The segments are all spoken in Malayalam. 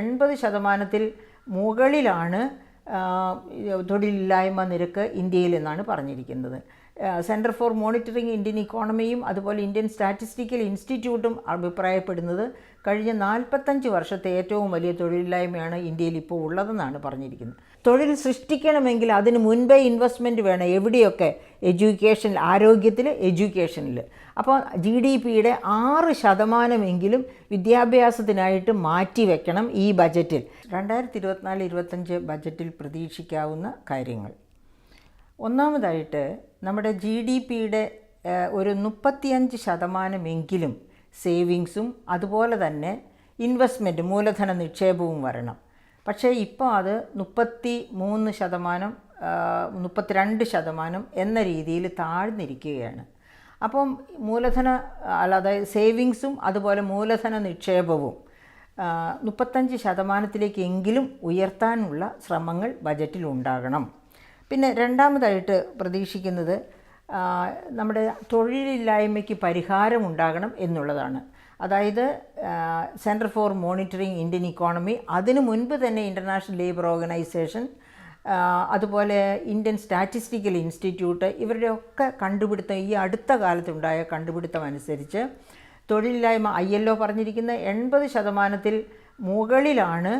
എൺപത് ശതമാനത്തിൽ മുകളിലാണ് തൊഴിലില്ലായ്മ നിരക്ക് ഇന്ത്യയിൽ എന്നാണ് പറഞ്ഞിരിക്കുന്നത്. സെന്റർ ഫോർ മോണിറ്ററിംഗ് ഇന്ത്യൻ ഇക്കോണമിയും അതുപോലെ ഇന്ത്യൻ സ്റ്റാറ്റിസ്റ്റിക്കൽ ഇൻസ്റ്റിറ്റ്യൂട്ടും അഭിപ്രായപ്പെടുന്നത് കഴിഞ്ഞ നാൽപ്പത്തഞ്ച് വർഷത്തെ ഏറ്റവും വലിയ തൊഴിലില്ലായ്മയാണ് ഇന്ത്യയിൽ ഇപ്പോൾ ഉള്ളതെന്നാണ് പറഞ്ഞിരിക്കുന്നത്. തൊഴിൽ സൃഷ്ടിക്കണമെങ്കിൽ അതിന് മുൻപേ ഇൻവെസ്റ്റ്മെന്റ് വേണം. എവിടെയൊക്കെ? എഡ്യൂക്കേഷൻ ആരോഗ്യത്തിൽ എഡ്യൂക്കേഷനിൽ അപ്പോൾ ജി ഡി പിയുടെ ആറ് ശതമാനമെങ്കിലും വിദ്യാഭ്യാസത്തിനായിട്ട് മാറ്റി വെക്കണം ഈ ബജറ്റിൽ. രണ്ടായിരത്തി ഇരുപത്തിനാല് ഇരുപത്തഞ്ച് ബജറ്റിൽ പ്രതീക്ഷിക്കാവുന്ന കാര്യങ്ങൾ. ഒന്നാമതായിട്ട് നമ്മുടെ ജി ഡി പിയുടെ ഒരു മുപ്പത്തിയഞ്ച് ശതമാനമെങ്കിലും സേവിങ്സും അതുപോലെ തന്നെ ഇൻവെസ്റ്റ്മെന്റ് മൂലധന നിക്ഷേപവും വരണം. പക്ഷേ ഇപ്പോൾ അത് മുപ്പത്തി മൂന്ന് ശതമാനം മുപ്പത്തിരണ്ട് ശതമാനം എന്ന രീതിയിൽ താഴ്ന്നിരിക്കുകയാണ്. അപ്പം മൂലധന അല്ല അതായത് സേവിങ്സും അതുപോലെ മൂലധന നിക്ഷേപവും മുപ്പത്തഞ്ച് ശതമാനത്തിലേക്കെങ്കിലും ഉയർത്താനുള്ള ശ്രമങ്ങൾ ബജറ്റിൽ ഉണ്ടാകണം. പിന്നെ രണ്ടാമതായിട്ട് പ്രതീക്ഷിക്കുന്നത് നമ്മുടെ തൊഴിലില്ലായ്മയ്ക്ക് പരിഹാരം ഉണ്ടാകണം എന്നുള്ളതാണ്. അതായത് centre for monitoring Indian economy അതിനു മുൻപ് തന്നെ ഇന്റർനാഷണൽ ലേബർ ഓർഗനൈസേഷൻ അതുപോലെ ഇന്ത്യൻ സ്റ്റാറ്റിസ്റ്റിക്കൽ ഇൻസ്റ്റിറ്റ്യൂട്ട് ഇവരുടെയൊക്കെ കണ്ടുപിടുത്തം ഈ അടുത്ത കാലത്തുണ്ടായ കണ്ടുപിടുത്തം അനുസരിച്ച് തൊഴിലില്ലായ്മ ഐ എൽ ഒ പറഞ്ഞിരിക്കുന്ന എൺപത് ശതമാനത്തിൽ മുകളിലാണ്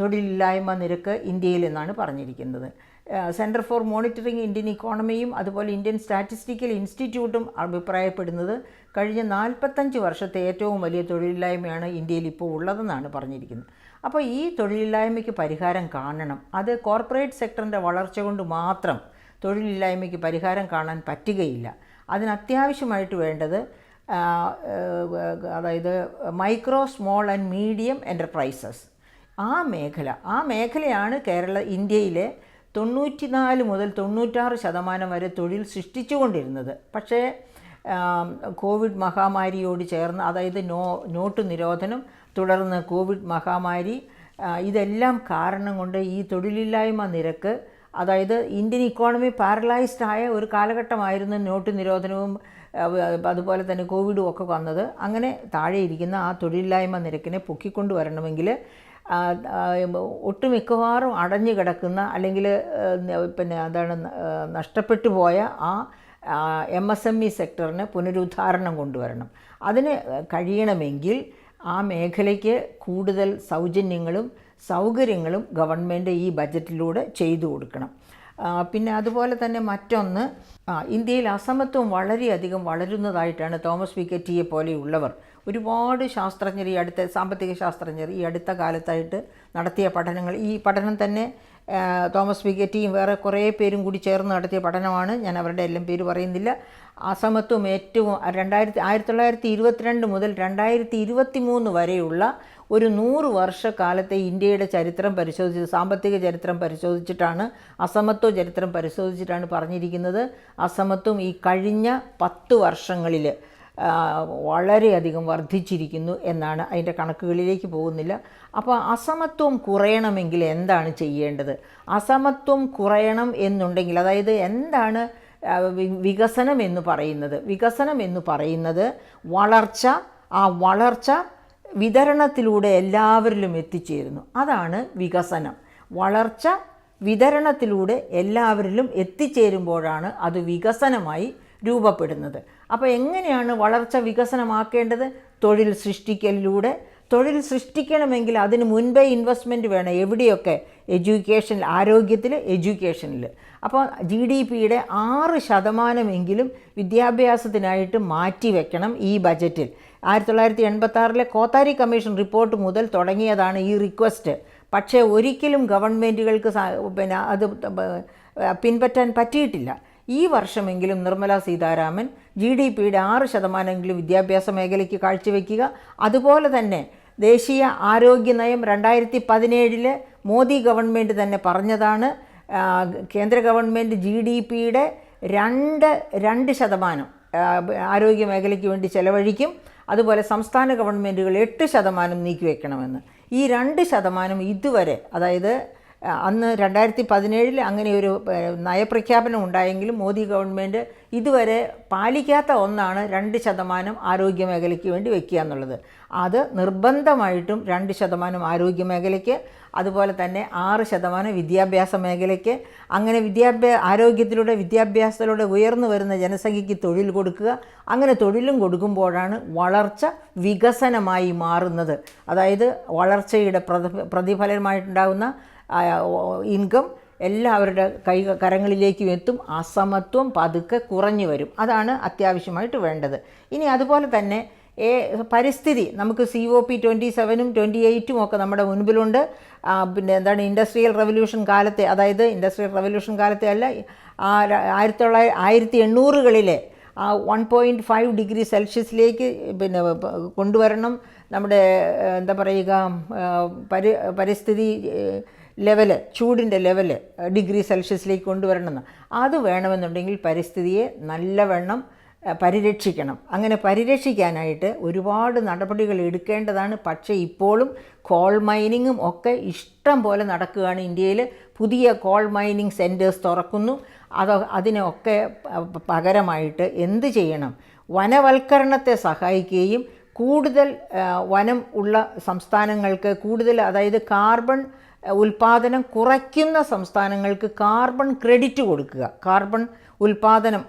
തൊഴിലില്ലായ്മ നിരക്ക് ഇന്ത്യയിൽ എന്നാണ് പറഞ്ഞിരിക്കുന്നത്. സെന്റർ ഫോർ മോണിറ്ററിംഗ് ഇന്ത്യൻ ഇക്കോണമിയും അതുപോലെ ഇന്ത്യൻ സ്റ്റാറ്റിസ്റ്റിക്കൽ ഇൻസ്റ്റിറ്റ്യൂട്ടും അഭിപ്രായപ്പെടുന്നത് കഴിഞ്ഞ നാൽപ്പത്തഞ്ച് വർഷത്തെ ഏറ്റവും വലിയ തൊഴിലില്ലായ്മയാണ് ഇന്ത്യയിൽ ഇപ്പോൾ ഉള്ളതെന്നാണ് പറഞ്ഞിരിക്കുന്നത്. അപ്പോൾ ഈ തൊഴിലില്ലായ്മയ്ക്ക് പരിഹാരം കാണണം. അത് കോർപ്പറേറ്റ് സെക്ടറിന്റെ വളർച്ച കൊണ്ട് മാത്രം തൊഴിലില്ലായ്മയ്ക്ക് പരിഹാരം കാണാൻ പറ്റുകയില്ല. അതിന് അത്യാവശ്യമായിട്ട് വേണ്ടത് അതായത് micro small and medium enterprises ആ മേഖല ആ മേഖലയാണ് കേരള ഇന്ത്യയിലെ തൊണ്ണൂറ്റിനാല് മുതൽ തൊണ്ണൂറ്റാറ് ശതമാനം വരെ തൊഴിൽ സൃഷ്ടിച്ചുകൊണ്ടിരുന്നത്. പക്ഷേ കോവിഡ് മഹാമാരിയോട് ചേർന്ന് അതായത് നോ നോട്ട് നിരോധനം തുടർന്ന് കോവിഡ് മഹാമാരി ഇതെല്ലാം കാരണം കൊണ്ട് ഈ തൊഴിലില്ലായ്മ നിരക്ക് അതായത് ഇന്ത്യൻ ഇക്കോണമി പാരലൈസ്ഡ് ആയ ഒരു കാലഘട്ടമായിരുന്നു നോട്ട് നിരോധനവും അതുപോലെ തന്നെ കോവിഡും ഒക്കെ വന്നത്. അങ്ങനെ താഴെയിരിക്കുന്ന ആ തൊഴിലില്ലായ്മ നിരക്കിനെ പൊക്കിക്കൊണ്ടുവരണമെങ്കിൽ ആ, മിക്കവാറും അടഞ്ഞു കിടക്കുന്ന അല്ലെങ്കിൽ പിന്നെ അതാണ് നഷ്ടപ്പെട്ടു പോയ ആ എം എസ് എം ഇ സെക്ടറിന് പുനരുദ്ധാരണം കൊണ്ടുവരണം. അതിന് കഴിയണമെങ്കിൽ ആ മേഖലയ്ക്ക് കൂടുതൽ സൗജന്യങ്ങളും സൗകര്യങ്ങളും ഗവൺമെന്റ് ഈ ബജറ്റിലൂടെ ചെയ്തു കൊടുക്കണം. പിന്നെ അതുപോലെ തന്നെ മറ്റൊന്ന് ഇന്ത്യയിൽ അസമത്വം വളരെയധികം വളരുന്നതായിട്ടാണ് തോമസ് വിക്കറ്റിയെ പോലെയുള്ളവർ. ഒരുപാട് ശാസ്ത്രജ്ഞർ ഈ അടുത്ത സാമ്പത്തിക ശാസ്ത്രജ്ഞർ ഈ അടുത്ത കാലത്തായിട്ട് നടത്തിയ പഠനങ്ങൾ. ഈ പഠനം തന്നെ തോമസ് തോമസ് വിഗറ്റിയും വേറെ കുറേ പേരും കൂടി ചേർന്ന് നടത്തിയ പഠനമാണ്. ഞാൻ അവരുടെ എല്ലാം പേര് പറയുന്നില്ല. അസമത്വം ഏറ്റവും രണ്ടായിരത്തി ആയിരത്തി തൊള്ളായിരത്തി ഇരുപത്തിരണ്ട് മുതൽ രണ്ടായിരത്തി ഇരുപത്തി മൂന്ന് വരെയുള്ള ഒരു നൂറ് വർഷക്കാലത്തെ ഇന്ത്യയുടെ ചരിത്രം പരിശോധിച്ച് സാമ്പത്തിക ചരിത്രം പരിശോധിച്ചിട്ടാണ് അസമത്വ ചരിത്രം പരിശോധിച്ചിട്ടാണ് പറഞ്ഞിരിക്കുന്നത്. അസമത്വം ഈ കഴിഞ്ഞ പത്ത് വർഷങ്ങളിൽ വളരെയധികം വർദ്ധിച്ചിരിക്കുന്നു എന്നാണ് അതിന്റെ കണക്കുകളിലേക്ക് പോകുന്നില്ല. അപ്പോൾ അസമത്വം കുറയണമെങ്കിൽ എന്താണ് ചെയ്യേണ്ടത്? അസമത്വം കുറയണം എന്നുണ്ടെങ്കിൽ അതായത് എന്താണ് വികസനം എന്ന് പറയുന്നത്? വികസനം എന്ന് പറയുന്നത് വളർച്ച ആ വളർച്ച വിതരണത്തിലൂടെ എല്ലാവരിലും എത്തിച്ചേരുന്നു. അതാണ് വികസനം. വളർച്ച വിതരണത്തിലൂടെ എല്ലാവരിലും എത്തിച്ചേരുമ്പോഴാണ് അത് വികസനമായി രൂപപ്പെടുന്നത്. അപ്പോൾ എങ്ങനെയാണ് വളർച്ച വികസനമാക്കേണ്ടത്? തൊഴിൽ സൃഷ്ടിക്കലിലൂടെ. തൊഴിൽ സൃഷ്ടിക്കണമെങ്കിൽ അതിന് മുൻപേ ഇൻവെസ്റ്റ്മെന്റ് വേണം. എവിടെയൊക്കെ? എഡ്യൂക്കേഷനിൽ ആരോഗ്യത്തിൽ എഡ്യൂക്കേഷനിൽ. അപ്പോൾ ജി ഡി പിയുടെ ആറ് ശതമാനമെങ്കിലും വിദ്യാഭ്യാസത്തിനായിട്ട് മാറ്റി വെക്കണം ഈ ബജറ്റിൽ. ആയിരത്തി തൊള്ളായിരത്തി എൺപത്തി കോത്താരി കമ്മീഷൻ റിപ്പോർട്ട് മുതൽ തുടങ്ങിയതാണ് ഈ റിക്വസ്റ്റ്. പക്ഷേ ഒരിക്കലും ഗവൺമെന്റുകൾക്ക് പിന്നെ അത് പിൻപറ്റാൻ പറ്റിയിട്ടില്ല. ഈ വർഷമെങ്കിലും നിർമ്മല സീതാരാമൻ ജി ഡി പിയുടെ ആറ് ശതമാനമെങ്കിലും വിദ്യാഭ്യാസ മേഖലയ്ക്ക് കാഴ്ചവെക്കുക. അതുപോലെ തന്നെ ദേശീയ ആരോഗ്യ നയം രണ്ടായിരത്തി പതിനേഴിൽ മോദി ഗവൺമെന്റ് തന്നെ പറഞ്ഞതാണ്. കേന്ദ്ര ഗവൺമെന്റ് ജി ഡി പിയുടെ രണ്ട് രണ്ട് ശതമാനം ആരോഗ്യ മേഖലയ്ക്ക് വേണ്ടി ചെലവഴിക്കും. അതുപോലെ സംസ്ഥാന ഗവൺമെന്റുകൾ എട്ട് ശതമാനം നീക്കിവെക്കണമെന്ന്. ഈ രണ്ട് ശതമാനം ഇതുവരെ അതായത് അന്ന് രണ്ടായിരത്തി പതിനേഴിൽ അങ്ങനെ ഒരു നയപ്രഖ്യാപനം ഉണ്ടായെങ്കിലും മോദി ഗവൺമെന്റ് ഇതുവരെ പാലിക്കാത്ത ഒന്നാണ് രണ്ട് ശതമാനം ആരോഗ്യ മേഖലയ്ക്ക് വേണ്ടി വെക്കുക എന്നുള്ളത്. അത് നിർബന്ധമായിട്ടും രണ്ട് ശതമാനം ആരോഗ്യ മേഖലയ്ക്ക് അതുപോലെ തന്നെ ആറ് ശതമാനം വിദ്യാഭ്യാസ മേഖലയ്ക്ക് അങ്ങനെ വിദ്യാഭ്യാസ ആരോഗ്യത്തിലൂടെ വിദ്യാഭ്യാസത്തിലൂടെ ഉയർന്നു വരുന്ന ജനസംഖ്യയ്ക്ക് തൊഴിൽ കൊടുക്കുക. അങ്ങനെ തൊഴിലും കൊടുക്കുമ്പോഴാണ് വളർച്ച വികസനമായി മാറുന്നത്. അതായത് വളർച്ചയുടെ പ്രതി പ്രതിഫലമായിട്ടുണ്ടാകുന്ന ഇൻകം എല്ലാവരുടെ കൈ കരങ്ങളിലേക്കും എത്തും. അസമത്വം പതുക്കെ കുറഞ്ഞു വരും. അതാണ് അത്യാവശ്യമായിട്ട് വേണ്ടത്. ഇനി അതുപോലെ തന്നെ പരിസ്ഥിതി. നമുക്ക് സി ഒ പി ട്വന്റി സെവനും ട്വന്റി എയ്റ്റും ഒക്കെ നമ്മുടെ മുൻപിലുണ്ട്. പിന്നെ എന്താണ് ഇൻഡസ്ട്രിയൽ റവല്യൂഷൻ കാലത്തെ അതായത് ഇൻഡസ്ട്രിയൽ റവല്യൂഷൻ കാലത്തെ അല്ല ആയിരത്തി തൊള്ളായിരത്തി ആയിരത്തി എണ്ണൂറുകളിലെ ആ വൺ പോയിന്റ് ഫൈവ് ഡിഗ്രി സെൽഷ്യസിലേക്ക് പിന്നെ കൊണ്ടുവരണം. നമ്മുടെ എന്താ പറയുക പരി പരിസ്ഥിതി ലെവൽ ചൂടിന്റെ ലെവൽ ഡിഗ്രി സെൽഷ്യസിലേക്ക് കൊണ്ടുവരണമെന്ന് അത് വേണമെന്നുണ്ടെങ്കിൽ പരിസ്ഥിതിയെ നല്ലവണ്ണം പരിരക്ഷിക്കണം. അങ്ങനെ പരിരക്ഷിക്കാനായിട്ട് ഒരുപാട് നടപടികൾ എടുക്കേണ്ടതാണ്. പക്ഷേ ഇപ്പോഴും കോൾ മൈനിങ്ങും ഒക്കെ ഇഷ്ടം പോലെ നടക്കുകയാണ് ഇന്ത്യയിൽ പുതിയ കോൾ മൈനിങ് സെന്റേഴ്സ് തുറക്കുന്നു. അത് അതിനൊക്കെ പകരമായിട്ട് എന്ത് ചെയ്യണം? വനവൽക്കരണത്തെ സഹായിക്കുകയും കൂടുതൽ വനം ഉള്ള സംസ്ഥാനങ്ങൾക്ക് കൂടുതൽ അതായത് കാർബൺ ഉൽപാദനം കുറയ്ക്കുന്ന സംസ്ഥാനങ്ങൾക്ക് കാർബൺ ക്രെഡിറ്റ് കൊടുക്കുക. കാർബൺ ഉൽപാദനം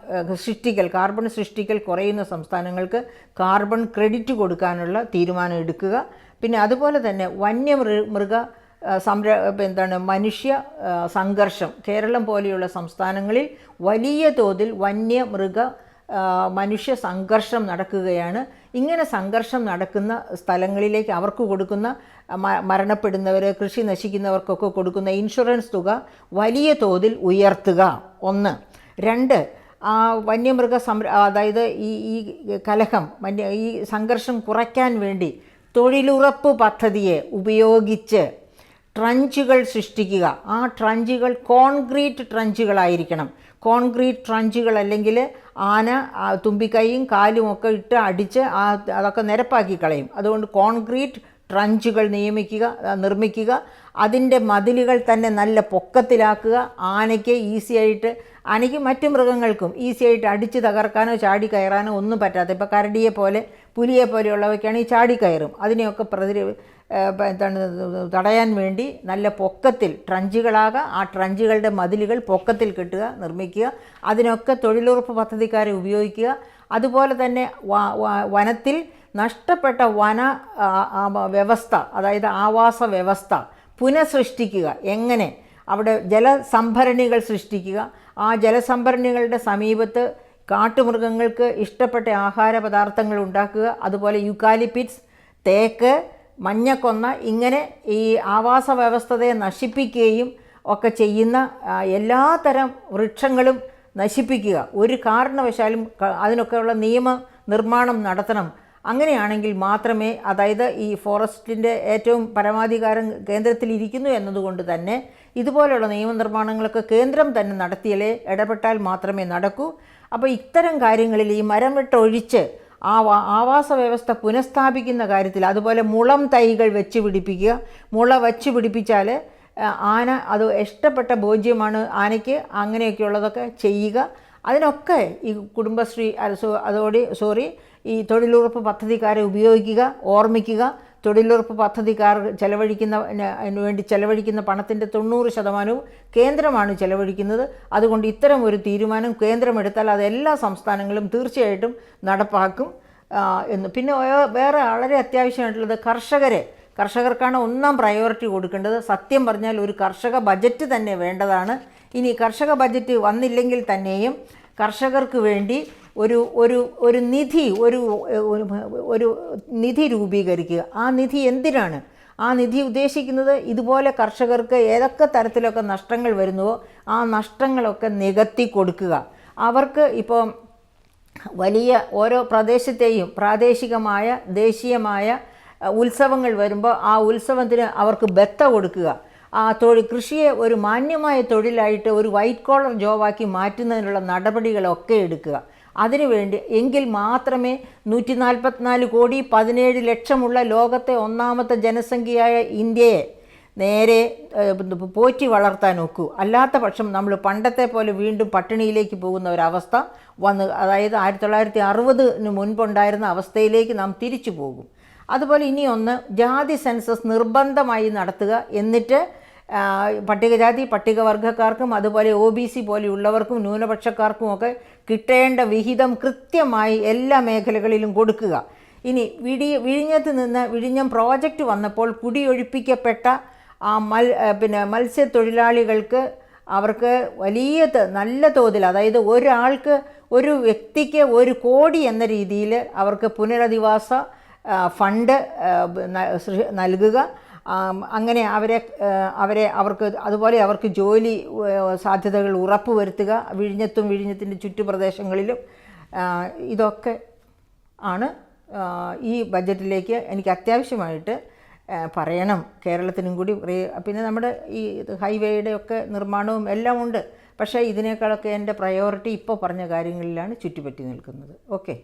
സൃഷ്ടിക്കൽ കാർബൺ സൃഷ്ടിക്കൽ കുറയുന്ന സംസ്ഥാനങ്ങൾക്ക് കാർബൺ ക്രെഡിറ്റ് കൊടുക്കാനുള്ള തീരുമാനം എടുക്കുക. പിന്നെ അതുപോലെ തന്നെ വന്യമൃ മൃഗ സംര എന്താണ് മനുഷ്യ സംഘർഷം കേരളം പോലെയുള്ള സംസ്ഥാനങ്ങളിൽ വലിയ തോതിൽ വന്യമൃഗ മനുഷ്യ സംഘർഷം നടക്കുകയാണ്. ഇങ്ങനെ സംഘർഷം നടക്കുന്ന സ്ഥലങ്ങളിലേക്ക് അവർക്ക് കൊടുക്കുന്ന മരണപ്പെടുന്നവർ കൃഷി നശിക്കുന്നവർക്കൊക്കെ കൊടുക്കുന്ന ഇൻഷുറൻസ് തുക വലിയ തോതിൽ ഉയർത്തുക. ഒന്ന്. രണ്ട് ആ വന്യമൃഗ സംര അതായത് ഈ ഈ കലഹം വന്യ ഈ സംഘർഷം കുറയ്ക്കാൻ വേണ്ടി തൊഴിലുറപ്പ് പദ്ധതിയെ ഉപയോഗിച്ച് ട്രഞ്ചുകൾ സൃഷ്ടിക്കുക. ആ ട്രഞ്ചുകൾ കോൺക്രീറ്റ് ട്രഞ്ചുകളായിരിക്കണം. കോൺക്രീറ്റ് ട്രഞ്ചുകൾ അല്ലെങ്കിൽ ആന തുമ്പിക്കൈയും കാലും ഒക്കെ ഇട്ട് അടിച്ച് ആ അതൊക്കെ നിരപ്പാക്കി കളയും. അതുകൊണ്ട് കോൺക്രീറ്റ് ട്രഞ്ചുകൾ നിയമിക്കുക നിർമ്മിക്കുക. അതിന്റെ മതിലുകൾ തന്നെ നല്ല പൊക്കത്തിലാക്കുക. ആനയ്ക്ക് ഈസി ആയിട്ട് ആനയ്ക്ക് മറ്റു മൃഗങ്ങൾക്കും ഈസി ആയിട്ട് അടിച്ച് തകർക്കാനോ ചാടി കയറാനോ ഒന്നും പറ്റാത്ത ഇപ്പോൾ കരടിയെ പോലെ പുലിയെ പോലെയുള്ളവയ്ക്കാണ് ഈ ചാടി കയറും. അതിനെയൊക്കെ പ്രതി തടയാൻ വേണ്ടി നല്ല പൊക്കത്തിൽ ട്രഞ്ചുകളാകുക ആ ട്രഞ്ചുകളുടെ മതിലുകൾ പൊക്കത്തിൽ കെട്ടുക നിർമ്മിക്കുക. അതിനൊക്കെ തൊഴിലുറപ്പ് പദ്ധതിക്കാരെ ഉപയോഗിക്കുക. അതുപോലെ തന്നെ വനത്തിൽ നഷ്ടപ്പെട്ട വന വ്യവസ്ഥ അതായത് ആവാസ വ്യവസ്ഥ പുനഃസൃഷ്ടിക്കുക. എങ്ങനെ? അവിടെ ജലസംഭരണികൾ സൃഷ്ടിക്കുക. ആ ജലസംഭരണികളുടെ സമീപത്ത് കാട്ടുമൃഗങ്ങൾക്ക് ഇഷ്ടപ്പെട്ട ആഹാര പദാർത്ഥങ്ങൾ ഉണ്ടാക്കുക. അതുപോലെ യുക്കാലിപ്പിറ്റ്സ് തേക്ക് മഞ്ഞക്കൊന്ന ഇങ്ങനെ ഈ ആവാസ വ്യവസ്ഥതയെ നശിപ്പിക്കുകയും ഒക്കെ ചെയ്യുന്ന എല്ലാ തരം വൃക്ഷങ്ങളും നശിപ്പിക്കുക. ഒരു കാരണവശാലും അതിനൊക്കെയുള്ള നിയമ നിർമ്മാണം നടത്തണം. അങ്ങനെയാണെങ്കിൽ മാത്രമേ അതായത് ഈ ഫോറസ്റ്റിന്റെ ഏറ്റവും പരമാധികാരം കേന്ദ്രത്തിൽ ഇരിക്കുന്നു എന്നതുകൊണ്ട് തന്നെ ഇതുപോലെയുള്ള നിയമനിർമ്മാണങ്ങളൊക്കെ കേന്ദ്രം തന്നെ നടത്തിയാലേ ഇടപെട്ടാൽ മാത്രമേ നടക്കൂ. അപ്പോൾ ഇത്തരം കാര്യങ്ങളിൽ ഈ മരം വെട്ടൊഴിച്ച് ആ ആവാസ വ്യവസ്ഥ പുനഃസ്ഥാപിക്കുന്ന കാര്യത്തിൽ അതുപോലെ മുളം തൈകൾ വെച്ച് പിടിപ്പിക്കുക. മുള വച്ച് പിടിപ്പിച്ചാൽ ആന അത് ഇഷ്ടപ്പെട്ട ഭോജ്യമാണ് ആനയ്ക്ക് അങ്ങനെയൊക്കെയുള്ളതൊക്കെ ചെയ്യുക. അതിനൊക്കെ ഈ കുടുംബശ്രീ അതോടെ സോറി ഈ തൊഴിലുറപ്പ് പദ്ധതിക്കാരെ ഉപയോഗിക്കുക ഓർമ്മിക്കുക. തൊഴിലുറപ്പ് പദ്ധതിക്കാർ ചെലവഴിക്കുന്ന അതിന് വേണ്ടി ചെലവഴിക്കുന്ന പണത്തിന്റെ തൊണ്ണൂറ് ശതമാനവും കേന്ദ്രമാണ് ചെലവഴിക്കുന്നത്. അതുകൊണ്ട് ഇത്തരം ഒരു തീരുമാനം കേന്ദ്രമെടുത്താൽ അത് എല്ലാ സംസ്ഥാനങ്ങളും തീർച്ചയായിട്ടും നടപ്പാക്കും. എന്ന്. പിന്നെ വേറെ വളരെ അത്യാവശ്യമായിട്ടുള്ളത് കർഷകരെ. കർഷകർക്കാണ് ഒന്നാം പ്രയോറിറ്റി കൊടുക്കേണ്ടത്. സത്യം പറഞ്ഞാൽ ഒരു കർഷക ബജറ്റ് തന്നെ വേണ്ടതാണ്. ഇനി കർഷക ബജറ്റ് വന്നില്ലെങ്കിൽ തന്നെയും കർഷകർക്ക് വേണ്ടി ഒരു ഒരു ഒരു നിധി ഒരു ഒരു നിധി രൂപീകരിക്കുക. ആ നിധി എന്തിനാണ്? ആ നിധി ഉദ്ദേശിക്കുന്നത് ഇതുപോലെ കർഷകർക്ക് ഏതൊക്കെ തരത്തിലൊക്കെ നഷ്ടങ്ങൾ വരുന്നുവോ ആ നഷ്ടങ്ങളൊക്കെ നികത്തി കൊടുക്കുക. അവർക്ക് ഇപ്പോൾ വലിയ ഓരോ പ്രദേശത്തെയും പ്രാദേശികമായ ദേശീയമായ ഉത്സവങ്ങൾ വരുമ്പോൾ ആ ഉത്സവത്തിന് അവർക്ക് ബത്ത കൊടുക്കുക. ആ തൊഴിൽ കൃഷിയെ ഒരു മാന്യമായ തൊഴിലായിട്ട് ഒരു വൈറ്റ് കോളർ ജോബാക്കി മാറ്റുന്നതിനുള്ള നടപടികളൊക്കെ എടുക്കുക. അതിനുവേണ്ടി എങ്കിൽ മാത്രമേ നൂറ്റി നാൽപ്പത്തിനാല് കോടി പതിനേഴ് ലക്ഷമുള്ള ലോകത്തെ ഒന്നാമത്തെ ജനസംഖ്യയായ ഇന്ത്യയെ നേരെ പോറ്റി വളർത്താൻ ഒക്കൂ. അല്ലാത്ത പക്ഷം നമ്മൾ പണ്ടത്തെ പോലെ വീണ്ടും പട്ടിണിയിലേക്ക് പോകുന്ന ഒരവസ്ഥ വന്ന് അതായത് ആയിരത്തി തൊള്ളായിരത്തി അറുപതിന് മുൻപുണ്ടായിരുന്ന അവസ്ഥയിലേക്ക് നാം തിരിച്ചു പോകും. അതുപോലെ ഇനി ഒന്ന് ജാതി സെൻസസ് നിർബന്ധമായി നടത്തുക എന്നിട്ട് പട്ടികജാതി പട്ടികവർഗക്കാർക്കും അതുപോലെ ഒ ബി സി പോലെയുള്ളവർക്കും ന്യൂനപക്ഷക്കാർക്കും ഒക്കെ കിട്ടേണ്ട വിഹിതം കൃത്യമായി എല്ലാ മേഖലകളിലും കൊടുക്കുക. ഇനി വിടി വിഴിഞ്ഞത്ത് നിന്ന് വിഴിഞ്ഞം പ്രോജക്റ്റ് വന്നപ്പോൾ കുടിയൊഴിപ്പിക്കപ്പെട്ട ആ മൽ പിന്നെ മത്സ്യത്തൊഴിലാളികൾക്ക് അവർക്ക് വലിയ നല്ല തോതിൽ അതായത് ഒരാൾക്ക് ഒരു വ്യക്തിക്ക് ഒരു കോടി എന്ന രീതിയിൽ അവർക്ക് പുനരധിവാസ ഫണ്ട് നൽകുക. അങ്ങനെ അവരെ അവരെ അവർക്ക് അതുപോലെ അവർക്ക് ജോലി സാധ്യതകൾ ഉറപ്പുവരുത്തുക. വിഴിഞ്ഞത്തും വിഴിഞ്ഞത്തിന്റെ ചുറ്റുപ്രദേശങ്ങളിലും ഇതൊക്കെ ആണ് ഈ ബജറ്റിലേക്ക് എനിക്ക് അത്യാവശ്യമായിട്ട് പറയണം. കേരളത്തിനും കൂടി പിന്നെ നമ്മുടെ ഈ ഹൈവേയുടെ ഒക്കെ നിർമ്മാണവും എല്ലാം ഉണ്ട്. പക്ഷേ ഇതിനേക്കാളൊക്കെ എന്റെ പ്രയോറിറ്റി ഇപ്പോൾ പറഞ്ഞ കാര്യങ്ങളിലാണ് ചുറ്റിപ്പറ്റി നിൽക്കുന്നത്. ഓക്കെ.